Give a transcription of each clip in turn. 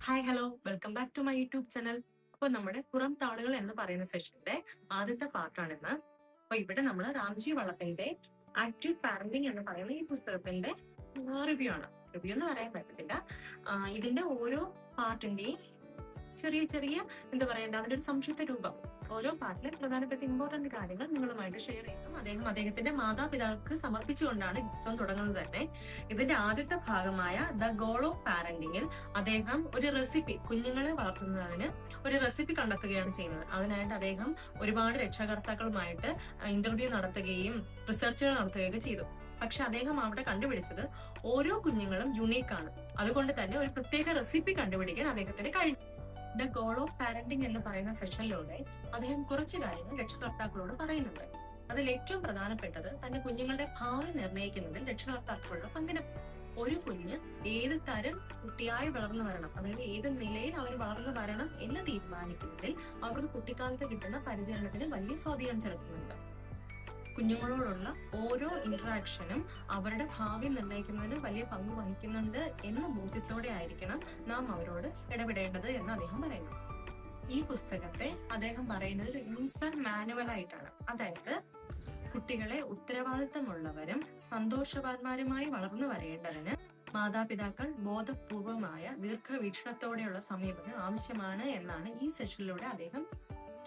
Hi hello welcome back to my YouTube channel അപ്പൊ നമ്മുടെ പുറം താളുകൾ എന്ന് പറയുന്ന സെഷന്റെ ആദ്യത്തെ പാർട്ടാണിന്ന് അപ്പൊ ഇവിടെ നമ്മൾ രാംജി വള്ളത്തിന്റെ ആക്റ്റീവ് പാരന്റിങ് എന്ന് പറയുന്ന ഈ പുസ്തകത്തിന്റെ റിവ്യൂ ആണ്. റിവ്യൂ എന്ന് പറയാൻ പറ്റത്തില്ല. ഇതിന്റെ ഓരോ പാർട്ടിന്റെയും ചെറിയ ചെറിയ എന്താ പറയണ്ട അവന്റെ ഒരു സംക്ഷിപ്ത രൂപം. ഓരോ പാട്ടിലെ പ്രധാനപ്പെട്ട ഇമ്പോർട്ടന്റ് കാര്യങ്ങൾ നിങ്ങളുമായിട്ട് ഷെയർ ചെയ്യുന്നു. അദ്ദേഹം അദ്ദേഹത്തിന്റെ മാതാപിതാക്കൾക്ക് സമർപ്പിച്ചുകൊണ്ടാണ് പുസ്തകം തുടങ്ങുന്നത് തന്നെ. ഇതിന്റെ ആദ്യത്തെ ഭാഗമായ ദ ഗോൾ ഓഫ് പാരന്റിങ്ങിൽ അദ്ദേഹം ഒരു റെസിപ്പി കുഞ്ഞുങ്ങളെ വളർത്തുന്നതിന് ഒരു റെസിപ്പി കണ്ടെത്തുകയാണ് ചെയ്യുന്നത്. അതിനായിട്ട് അദ്ദേഹം ഒരുപാട് രക്ഷകർത്താക്കളുമായിട്ട് ഇന്റർവ്യൂ നടത്തുകയും റിസർച്ചുകൾ നടത്തുകയൊക്കെ ചെയ്തു. പക്ഷെ അദ്ദേഹം അവിടെ കണ്ടുപിടിച്ചത് ഓരോ കുഞ്ഞുങ്ങളും യുണീക്കാണ് അതുകൊണ്ട് തന്നെ ഒരു പ്രത്യേക റെസിപ്പി കണ്ടുപിടിക്കാൻ അദ്ദേഹത്തിന് കഴിഞ്ഞു. ദ ഗോൾ ഓഫ് പാരന്റിംഗ് എന്ന് പറയുന്ന സെഷനിലൂടെ അദ്ദേഹം കുറച്ച് കാര്യങ്ങൾ രക്ഷകർത്താക്കളോട് പറയുന്നുണ്ട്. അതിൽ ഏറ്റവും പ്രധാനപ്പെട്ടത് തന്റെ കുഞ്ഞുങ്ങളുടെ ഭാവി നിർണയിക്കുന്നതിൽ രക്ഷകർത്താക്കളുടെ പങ്കിന്. ഒരു കുഞ്ഞ് ഏത് തരം കുട്ടിയായി വളർന്നു വരണം അതായത് ഏത് നിലയിൽ അവർ വളർന്നു വരണം എന്ന് തീരുമാനിക്കുന്നതിൽ അവർക്ക് കുട്ടിക്കാലത്ത് കിട്ടുന്ന പരിചരണത്തിന് വലിയ സ്വാധീനം ചെലുത്തുന്നുണ്ട്. കുഞ്ഞുങ്ങളോടുള്ള ഓരോ ഇന്ററാക്ഷനും അവരുടെ ഭാവി നിർണയിക്കുന്നതിന് വലിയ പങ്ക് വഹിക്കുന്നുണ്ട് എന്ന ബോധ്യത്തോടെ ആയിരിക്കണം നാം അവരോട് ഇടപെടേണ്ടത് എന്ന് അദ്ദേഹം പറയുന്നു. ഈ പുസ്തകത്തെ അദ്ദേഹം പറയുന്നത് ഒരു യൂസർ മാനുവൽ ആയിട്ടാണ്. അതായത് കുട്ടികളെ ഉത്തരവാദിത്തമുള്ളവരും സന്തോഷവാന്മാരുമായി വളർന്നു വരേണ്ടതിന് മാതാപിതാക്കൾ ബോധപൂർവമായ ദീർഘവീക്ഷണത്തോടെയുള്ള സമീപനം ആവശ്യമാണ് എന്നാണ് ഈ സെഷനിലൂടെ അദ്ദേഹം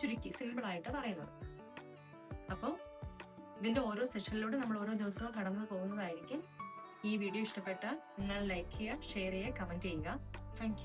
ചുരുക്കി സിമ്പിൾ ആയിട്ട് പറയുന്നത്. അപ്പോൾ ഇതിന്റെ ഓരോ സെഷനിലൂടെ നമ്മൾ ഓരോ ദിവസവും കടന്നു പോകുന്നതായിരിക്കും. ഈ വീഡിയോ ഇഷ്ടപ്പെട്ടാൽ നിങ്ങൾ ലൈക്ക് ചെയ്യുക ഷെയർ ചെയ്യുക കമന്റ് ചെയ്യുക. താങ്ക്